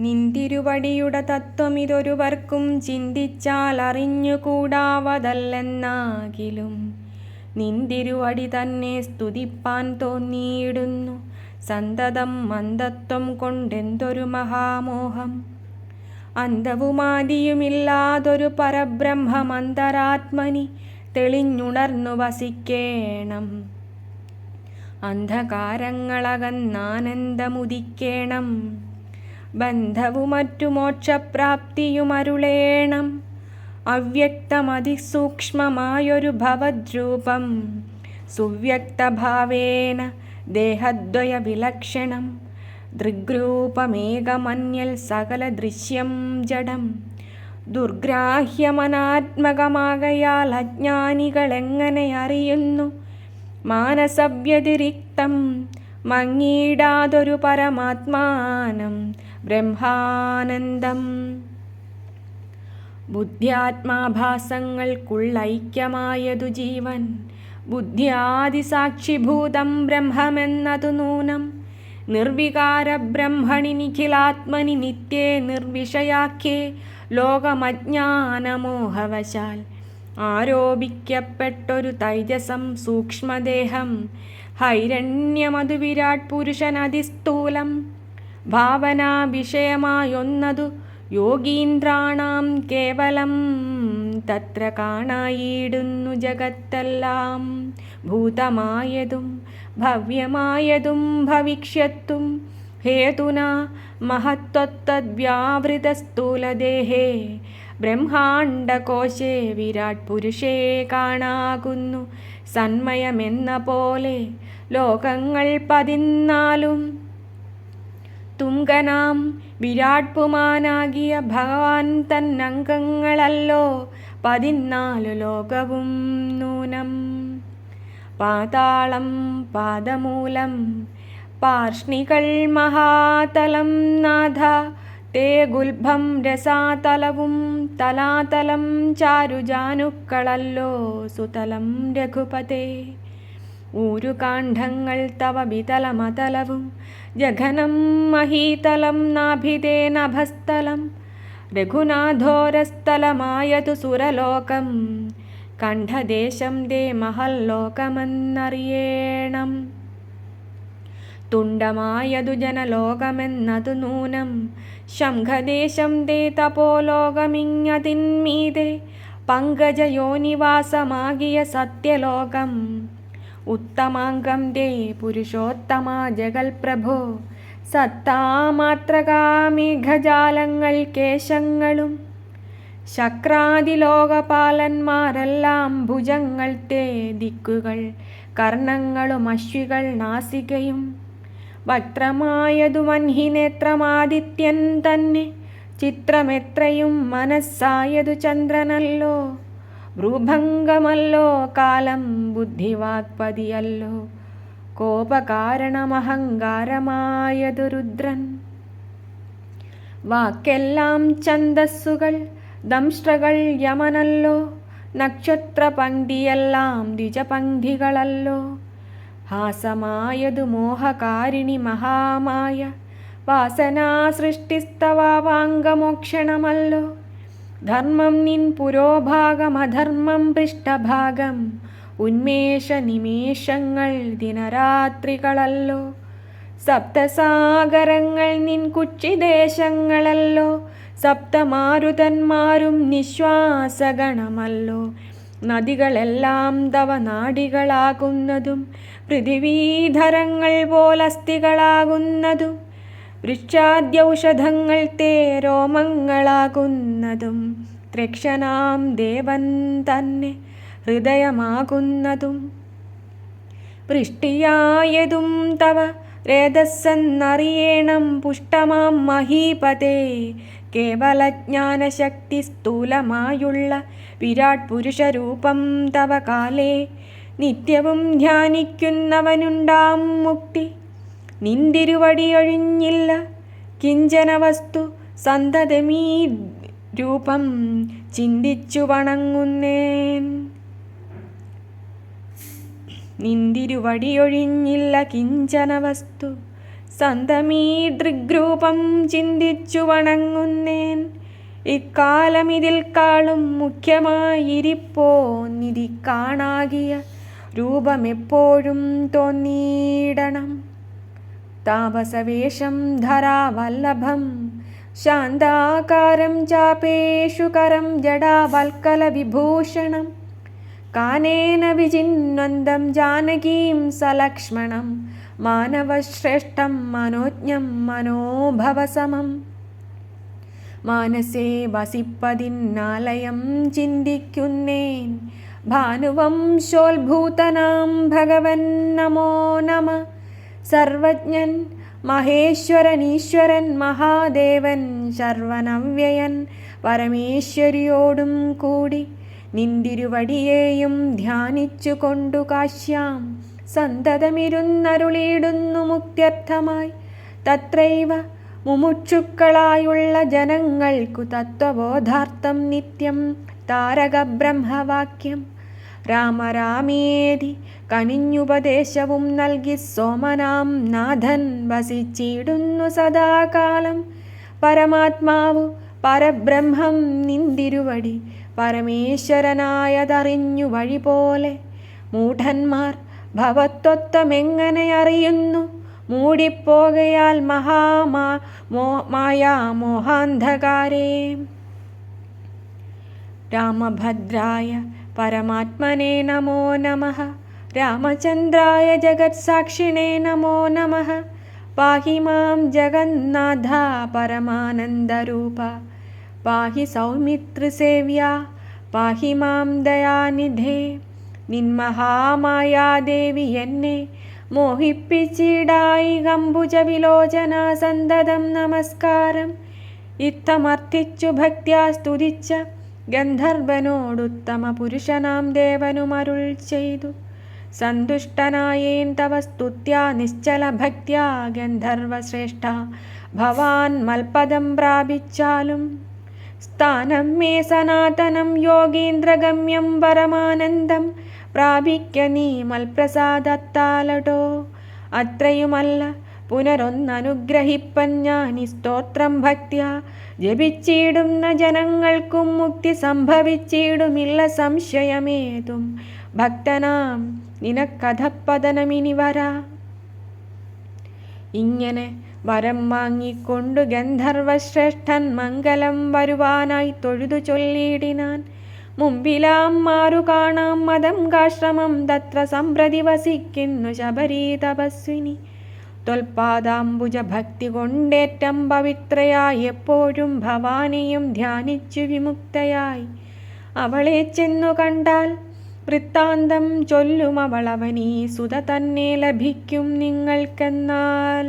നിന്തിരുവടിയുടെ തത്വം ഇതൊരുവർക്കും ചിന്തിച്ചാൽ അറിഞ്ഞുകൂടാവതല്ലെന്നാകിലും. നിന്തിരുവടി തന്നെ സ്തുതിപ്പാൻ തോന്നിയിടുന്നു. സന്തതം മന്ദത്വം കൊണ്ടെന്തൊരു മഹാമോഹം. അന്തവുമാതിയുമില്ലാതൊരു പരബ്രഹ്മമന്തരാത്മനി തെളിഞ്ഞുണർന്നു വസിക്കേണം. അന്ധകാരങ്ങളകന്നാനന്ദമുദിക്കേണം ബന്ധവുമറ്റു മോക്ഷപ്രാപ്തിയുമരുളേണം അവ്യക്തമതിസൂക്ഷ്മമായൊരു ഭവദ്രൂപം. സുവ്യക്തഭാവേന ദേഹദ്വയ വിലക്ഷണം ദൃഗ്രൂപമേകമന്യൽ സകല ദൃശ്യം ജഡം. ദുർഗ്രാഹ്യമനാത്മകമാകയാൽ അജ്ഞാനികളെങ്ങനെ അറിയുന്നു? മാനസവ്യതിരിക്തം മങ്ങിയിടാതൊരു പരമാത്മാനം. ബ്രഹ്മാനന്ദം. ബുദ്ധ്യാത്മാഭാസങ്ങൾക്കുള്ളൈക്യമായതു ജീവൻ. ബുദ്ധ്യാദിസാക്ഷിഭൂതം ബ്രഹ്മമെന്നതു നൂനം. നിർവികാര ബ്രഹ്മണി നിഖിലാത്മനി നിത്യേ നിർവിഷയാഖ്യേ ലോകമജ്ഞാനമോഹവശാൽ. ആരോപിക്കപ്പെട്ടൊരു തൈജസം സൂക്ഷ്മദേഹം. ഹൈരണ്യമതു വിരാട് പുരുഷനതിസ്ഥൂലം ഭാവനാ വിഷയമായൊന്നതു യോഗീന്ദ്രാണാം കേവലം തത്ര കാണായിടുന്നു ജഗത്തെല്ലാം. ഭൂതമായതും ഭവ്യമായതും ഭവിഷ്യത്തും ഹേതുന മഹത്വത്തദ്വ്യാവൃതസ്ഥൂലദേഹേ ബ്രഹ്മാണ്ടകോശേ വിരാട് പുരുഷേ കാണാകുന്നു. സന്മയമെന്ന പോലെ ലോകങ്ങൾ പതിനാലും തുങ്കനാം വിരാട് പുമാനാകിയ ഭഗവാൻ തന്നംഗങ്ങളല്ലോ. പതിനാലു ലോകവും നൂനം. പാതാളം പാദമൂലം പാർഷ്ണികൾ മഹാതലം നാഥ. തേ ഗുൽഭം രസാതലവും തലാതലം ചാരുജാനുക്കളല്ലോ. സുതലം രഘുപതേ. ഊരുകാണ്ഡങ്ങൾ തവ വിതലമതലവും. ജഘനം മഹീതലം നാഭിതേ നഭസ്ഥലം. രഘുനാഥോരസ്ഥലമായതു സുരലോകം. കണ്ഠദേശം ദേ മഹല്ലോകമെന്നറിയേണം. തുണ്ടമായതു ജനലോകമെന്നതു നൂനം. ശംഖദേശം ദേ തപോലോകമിങ്ങതിന്മീതെ. പങ്കജയോനിവാസമാകിയ സത്യലോകം. ഉത്തമാംഗം ദേ പുരുഷോത്തമ ജഗൽപ്രഭോ. സത്താമാത്രകാമേഘജാലങ്ങൾ കേശങ്ങളും. ശക്രാതിലോകപാലന്മാരെല്ലാം ഭുജങ്ങൾ തേ ദിക്കുകൾ കർണങ്ങളും അശ്വികൾ നാസികയും. വക്രമായതു മൻഹിനേത്രമാദിത്യൻ തന്നെ ചിത്രമെത്രയും മനസ്സായതു ചന്ദ്രനല്ലോ. ഭ്രൂഭംഗമല്ലോ കാലം ബുദ്ധിവാക്പതിയല്ലോ. കോപകാരണമഹങ്കാരമായതു രുദ്രൻ വാക്കെല്ലാം ഛന്ദസ്സുകൾ ദംഷ്ട്രകൾ യമനല്ലോ. നക്ഷത്രപങ്ക്തിയെല്ലാം ദ്വിജപങ്ക്തികളല്ലോ ഹാസമായതു മോഹകാരിണി മഹാമായ. വാസനാ സൃഷ്ടിസ്തവാവാംഗമോക്ഷണമല്ലോ ധർമ്മം നിൻ പുരോഭാഗം അധർമ്മം പൃഷ്ഠഭാഗം. ഉന്മേഷ നിമേഷങ്ങൾ ദിനരാത്രികളല്ലോ. സപ്തസാഗരങ്ങൾ നിൻ കുച്ചിദേശങ്ങളല്ലോ. സപ്തമാരുതന്മാരും നിശ്വാസഗണമല്ലോ. നദികളെല്ലാം തവ നാടികളാകുന്നതും പൃഥിവീധരങ്ങൾ പോലസ്ഥികളാകുന്നതും. വൃക്ഷാദ്യൗഷധങ്ങൾ തേ രോമങ്ങളാകുന്നതും ത്രക്ഷനാം ദേവൻ തന്നെ ഹൃദയമാകുന്നതും. വൃഷ്ടിയായതും തവ രേതസ്സെന്നറിയേണം പുഷ്ടമാം മഹീപതേ. കേവലജ്ഞാനശക്തി സ്ഥൂലമായുള്ള വിരാട് പുരുഷരൂപം തവ കാലേ. നിത്യവും ധ്യാനിക്കുന്നവനുണ്ടാം മുക്തി. നിന്തിരുവടിയൊഴിഞ്ഞില്ല കിഞ്ചന വസ്തു സന്തതമീ രൂപം ചിന്തിച്ചു വണങ്ങുന്നേൻ. നിന്തിരുവടിയൊഴിഞ്ഞില്ല കിഞ്ചന വസ്തു സന്തമീ ദൃഗ്രൂപം ചിന്തിച്ചു വണങ്ങുന്നേൻ. ഇക്കാലമിതിൽ കാളും മുഖ്യമായിരിപ്പോ നിധി കാണാകിയ രൂപമെപ്പോഴും തോന്നിയിടണം താപസവേഷം ധരാവല്ലഭം. ശാന്താകാരം ചാപേഷു കരം ജടാവൽക്കലവിഭൂഷണം കാനേന വിചിന്വന്തം ജാനകീം സലക്ഷ്മണം. മാനവശ്രേഷ്ഠം മനോജ്ഞം മനോഭവസമം. മാനസേ വസിപ്പതിന്നാലയം ചിന്തിക്കുന്നേൻ. ഭാനുവംശോത്ഭൂതനാം ഭഗവൻ നമോ നമ. സർവജ്ഞൻ മഹേശ്വരൻ ഈശ്വരൻ മഹാദേവൻ ശർവനവ്യയൻ പരമേശ്വരിയോടും കൂടി നിന്തിരുവടിയെയും ധ്യാനിച്ചു കൊണ്ടു കാശ്യാം. സന്തതമിരുന്നരുളിയിടുന്നു മുക്ത്യർത്ഥമായി. തത്രൈവ മുമുക്ഷുക്കളായുള്ള ജനങ്ങൾക്കു തത്വബോധാർത്ഥം നിത്യം താരകബ്രഹ്മവാക്യം. രാമരാമേതി കനിഞ്ഞുപദേശവും നൽകി സോമനാം നാഥൻ വസിച്ചിടുന്നു സദാകാലം. പരമാത്മാവു പരബ്രഹ്മം നിന്തിരുവടി പരമേശ്വരനായതറിഞ്ഞു വഴി പോലെ മൂഢന്മാർ ഭവത്വത്വമെങ്ങനെ അറിയുന്നു? മൂടിപ്പോകയാൽ മഹാമാ മോ മായാമോഹാന്ധകാരേ രാമഭദ്രായ പരമാത്മനെ നമോ നമ. രാമചന്ദ്രായ ജഗത്സാക്ഷിണേ നമോ നമ. പാഹി മാം ജഗന്നാഥ പരമാനന്ദരൂപ. പാഹി സൗമിത്രിസേവ്യ പാഹി മാം ദയാനിധേ. നിന്മഹാമായാദേവി എന്നെ മോഹിപ്പിച്ചിടായി ഗംബുജവിലോചന സന്തതം നമസ്കാരം. ഇത്തമർത്ഥിച്ചു ഭക്ത്യാ സ്തുതിച്ച ഗന്ധർവനോടുത്തമ പുരുഷനാം ദേവനുമരുൾ ചെയ്തു. സന്തുഷ്ടനായേൻ തവ സ്തുത്യാ നിശ്ചല ഭക്ത്യാ ഗന്ധർവശ്രേഷ്ഠ ഭവാൻ മൽപദം പ്രാപിച്ചാലും സ്ഥാനം മേ സനാതനം യോഗീന്ദ്രഗമ്യം പരമാനന്ദം. പ്രാപിക്ക നീ മൽപ്രസാദത്താലടോ. അത്രയുമല്ല പുനരൊന്നനുഗ്രഹിപ്പൻ ഞാൻ സ്തോത്രം ഭക്തിയ. ജപിച്ചിടുന്ന ജനങ്ങൾക്കും മുക്തി സംഭവിച്ചിടുമില്ല സംശയമേതും. ഭക്തനാം നിനക്കഥപ്പതനമിനി വരാ. ഇങ്ങനെ വരം വാങ്ങിക്കൊണ്ടു ഗന്ധർവശ്രേഷ്ഠൻ മംഗലം വരുവാനായി തൊഴുതു ചൊല്ലിയിടിനാൻ. മുമ്പിലാം മാറു കാണാം മതം കാശ്രമം തത്ര സംപ്രതി വസിക്കുന്നു ശബരീ തപസ്വിനി തൊൽപാദാംബുജ ഭക്തി കൊണ്ടേറ്റം പവിത്രയായി എപ്പോഴും ഭവാനിയും ധ്യാനിച്ചു വിമുക്തയായി. അവളെ ചെന്നു കണ്ടാൽ വൃത്താന്തം ചൊല്ലും അവളവനീ സുത തന്നെ ലഭിക്കും നിങ്ങൾക്കെന്നാൽ.